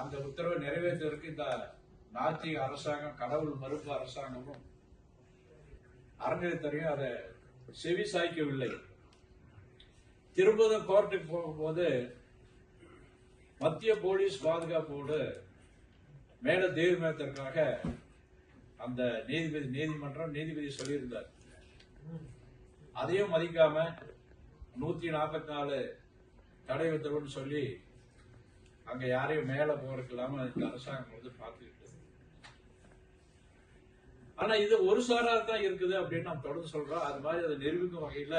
அந்த உத்தரவை நிறைவேற்றுவதற்கு இந்த நாத்திக அரசாங்கம் கடவுள் மறுப்பு அரசாங்கமும் அறநிலைத்துறையும் அதை செவி சாய்க்கவில்லை திரும்பவும் கோர்ட்டுக்கு போகும்போது மத்திய போலீஸ் பாதுகாப்போடு மேல தேவமேத்திற்காக அந்த நீதிபதி நீதிமன்றம் நீதிபதி சொல்லியிருந்தார். அதையும் மதிக்காம நூத்தி நாற்பத்தி நாலு தடை உத்தரவுன்னு சொல்லி அங்க யாரையும் மேல போறதுக்கு இல்லாம இந்த அரசாங்கம் வந்து பார்த்துக்கிட்டு ஆனா இது ஒரு சாராக தான் இருக்குது அப்படின்னு நாம் தொடர்ந்து சொல்றோம். அது மாதிரி அதை நிரூபிக்கும் வகையில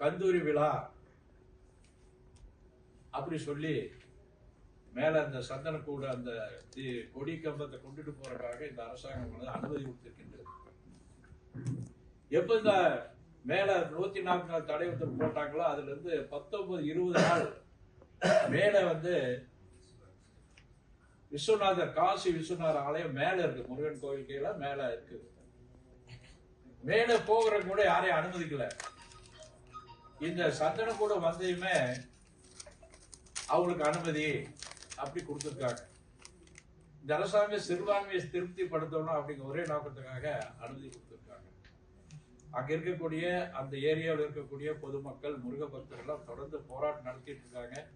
கந்தூரி விழா அப்படி சொல்லி மேல அந்த சந்தனக்கூட அந்த கொடி கம்பத்தை கொண்டுட்டு போறதுக்காக இந்த அரசாங்கம் வந்து அனுமதி கொடுத்திருக்கின்றது. எப்ப இந்த மேல நூத்தி நாற்பது நாள் தடை உத்தரவு போட்டாங்களோ அதுல இருந்து பத்தொன்பது இருபது நாள் மேல வந்து விஸ்வநாதர் காசி விஸ்வநாதர் ஆலயம் மேல இருக்கு. முருகன் கோயில் கீழே மேல இருக்கு. மேல போகிற கூட யாரையும் அனுமதிக்கல. இந்த சந்தன கூட வந்தையுமே அவங்களுக்கு அனுமதி அப்படி கொடுத்துருக்காங்க. இந்த அரசாங்கம் சிறுபான்மையை திருப்திப்படுத்தணும் அப்படிங்கிற ஒரே நோக்கத்துக்காக அனுமதி கொடுத்துருக்காங்க. அங்க இருக்கக்கூடிய அந்த ஏரியாவில் இருக்கக்கூடிய பொதுமக்கள் முருக பக்தர்கள் தொடர்ந்து போராட்டம் நடத்திட்டு இருக்காங்க.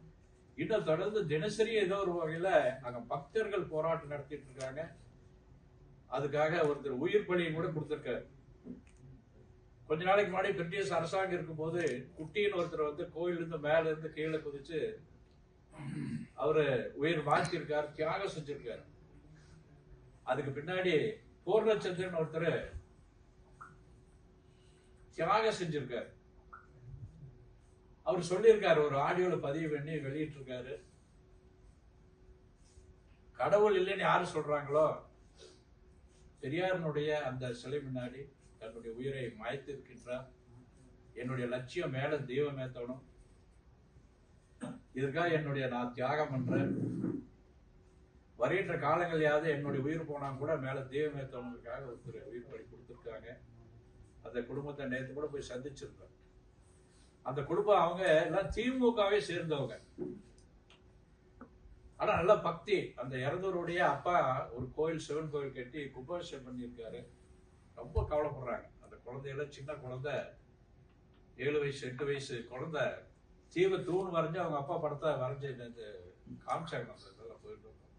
இன்னும் தொடர்ந்து தினசரி ஏதோ ஒரு வகையில அங்க பக்தர்கள் போராட்டம் நடத்திட்டு இருக்காங்க. அதுக்காக ஒருத்தர் உயிர் பலியும் கூட கொடுத்திருக்காரு. கொஞ்ச நாளைக்கு முன்னாடி பிரிட்டிஷ் அரசாங்கம் இருக்கும்போது குட்டின்னு ஒருத்தர் வந்து கோயில் இருந்து மேல இருந்து கீழே குதிச்சு அவரு உயிர் வாழ்த்திருக்காரு தியாகம் செஞ்சிருக்காரு. அதுக்கு பின்னாடி பூர்ணச்சந்திரன் ஒருத்தர் தியாகம் செஞ்சிருக்காரு. அவர் சொல்லியிருக்காரு ஒரு ஆடியோல பதிவு பண்ணி வெளியிட்டு இருக்காரு கடவுள் இல்லைன்னு யாரு சொல்றாங்களோ பெரியாரனுடைய அந்த சிலை முன்னாடி தன்னுடைய உயிரை மாய்த்து இருக்கின்றார் என்னுடைய லட்சியம் மேல தெய்வம் ஏத்தணும் இதுக்காக என்னுடைய நான் தியாகம் பண்றேன். வருகின்ற காலங்களையாவது என்னுடைய உயிர் போனா கூட மேல தெய்வம் ஏத்தவங்களுக்காக ஒருத்தர் உயிர் பண்ணி கொடுத்துருக்காங்க. அந்த குடும்பத்தை நேற்று கூட போய் சந்திச்சிருக்கோம். அந்த குடும்பம் அவங்க எல்லாம் திமுகவே சேர்ந்தவங்க. ஆனா நல்ல பக்தி. அந்த இறந்தவருடைய அப்பா ஒரு கோயில் சிவன் கோயில் கட்டி கும்பாபிஷேகம் பண்ணியிருக்காரு. ரொம்ப கவலைப்படுறாங்க. அந்த குழந்தையெல்லாம் சின்ன குழந்தை ஏழு வயசு எட்டு வயசு குழந்தை தீவ தூண் வரைஞ்சு அவங்க அப்பா படத்தை வரைஞ்சு இந்த காமிச்சாங்க. அந்த இதெல்லாம் போயிட்டு இருக்கோம்.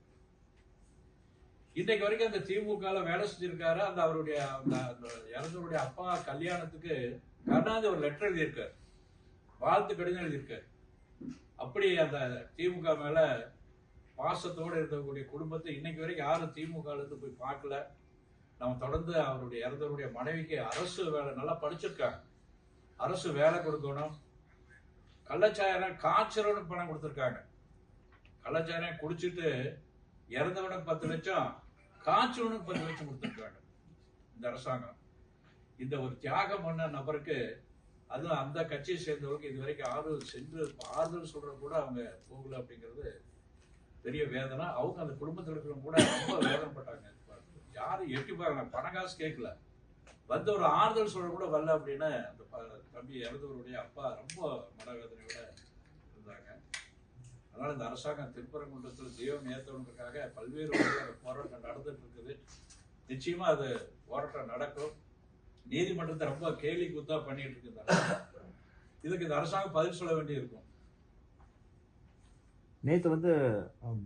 இன்னைக்கு வரைக்கும் அந்த திமுக வேலை செஞ்சிருக்காரு. அந்த அவருடைய அந்த அந்த இறந்தவருடைய அப்பா கல்யாணத்துக்கு கருணாநிதி ஒரு லெட்டர் எழுதியிருக்காரு. வாழ்த்து கடிதம் எழுதியிருக்காரு. அப்படி அந்த திமுக மேல பாசத்தோடு இருக்கக்கூடிய குடும்பத்தை இன்னைக்கு வரைக்கும் யாரும் திமுக போய் பார்க்கல. நம்ம தொடர்ந்து அவருடைய இறந்தவருடைய மனைவிக்கு அரசு வேலை நல்லா படிச்சிருக்காங்க. அரசு வேலை கொடுக்கணும். கள்ளச்சாயம் காய்ச்சலனுக்கு பணம் கொடுத்துருக்காங்க. கள்ளச்சாயம் குடிச்சிட்டு இறந்தவனுக்கு பத்து லட்சம் காய்ச்சலனுக்கு பத்து லட்சம் கொடுத்துருக்காங்க. இந்த அரசாங்கம். இந்த ஒரு தியாகம் பண்ண நபருக்கு அதுவும் அந்த கட்சியை சேர்ந்தவங்களுக்கு இது வரைக்கும் ஆறுதல் சென்று ஆறுதல் சொல்ற கூட அவங்க போகல அப்படிங்கிறது பெரிய வேதனை. அவங்க அந்த குடும்பத்தில் இருக்கிறவங்க கூட ரொம்ப வேதனைப்பட்டாங்க. யாரும் எட்டி பாருங்க பண காசு கேட்கல. வந்த ஒரு ஆறுதல் சொல்ற கூட வரல அப்படின்னு அந்த ப- தம்பி இறந்தவருடைய அப்பா ரொம்ப மனவேதனையோட இருந்தாங்க. அதனால இந்த அரசாங்கம் திருப்பரங்குன்றத்தில் தெய்வம் ஏற்றவங்களுக்காக பல்வேறு போராட்டம் நடந்துட்டு இருக்குது. நிச்சயமா அது போராட்டம் நடக்கும். நீதிமன்றத்தை ரொம்ப கேலி குத்தா பண்ணிட்டு இருக்கு இந்த அரசாங்கம். இதுக்கு இந்த அரசாங்கம் பதில் சொல்ல வேண்டி இருக்கும் நேத்து வந்து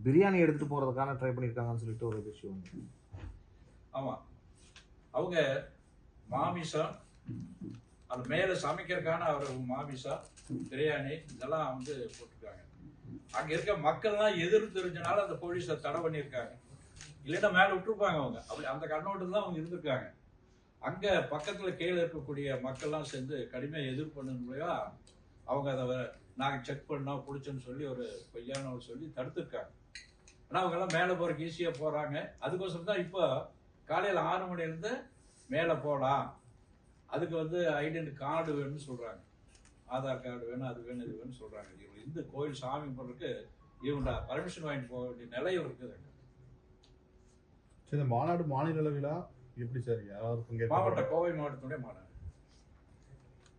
பிரியாணி எடுத்துட்டு போறதுக்கான ட்ரை பண்ணிருக்காங்கன்னு சொல்லிட்டு ஒரு விஷயம் ஆமா. அவங்க மாமிசம் அது மேல சமைக்கிறதுக்கான அவர் மாமிசம் பிரியாணி இதெல்லாம் வந்து போட்டிருக்காங்க. அங்க இருக்க மக்கள்லாம் எதிர்ப்பு தெரிஞ்சனால அந்த போலீஸை தடை பண்ணியிருக்காங்க. இல்லைன்னா மேல விட்டுருப்பாங்க அவங்க. அப்படி அந்த கண்ணோட்டம் தான் அவங்க இருந்திருக்காங்க. அங்க பக்கத்துல கீழே இருக்கக்கூடிய மக்கள்லாம் சேர்ந்து கடுமையாக எதிர்ப்பு பண்ணணுமையா அவங்க அதை நாங்கள் செக் பண்ணோம் பிடிச்சோன்னு சொல்லி ஒரு பொய்யான சொல்லி தடுத்துருக்காங்க. ஆனால் அவங்க எல்லாம் போகிறக்கு ஈஸியாக போகிறாங்க போறாங்க. அதுக்கோசரம் தான் இப்போ காலையில் ஆறு மணிலேருந்து மேலே போகலாம் அதுக்கு வந்து ஐடென்டி கார்டு வேணும்னு சொல்றாங்க. ஆதார் கார்டு வேணும் அது வேணும் இது வேணும்னு சொல்றாங்க. இவங்க இந்த கோயில் சாமி போடுறதுக்கு இவங்க பர்மிஷன் வாங்கிட்டு போக வேண்டிய நிலை இருக்குது. இந்த மாநாடு மாநில அளவிலா எப்படி சார் யாராவது மாவட்ட கோவை மாவட்டத்துடைய மாநாடு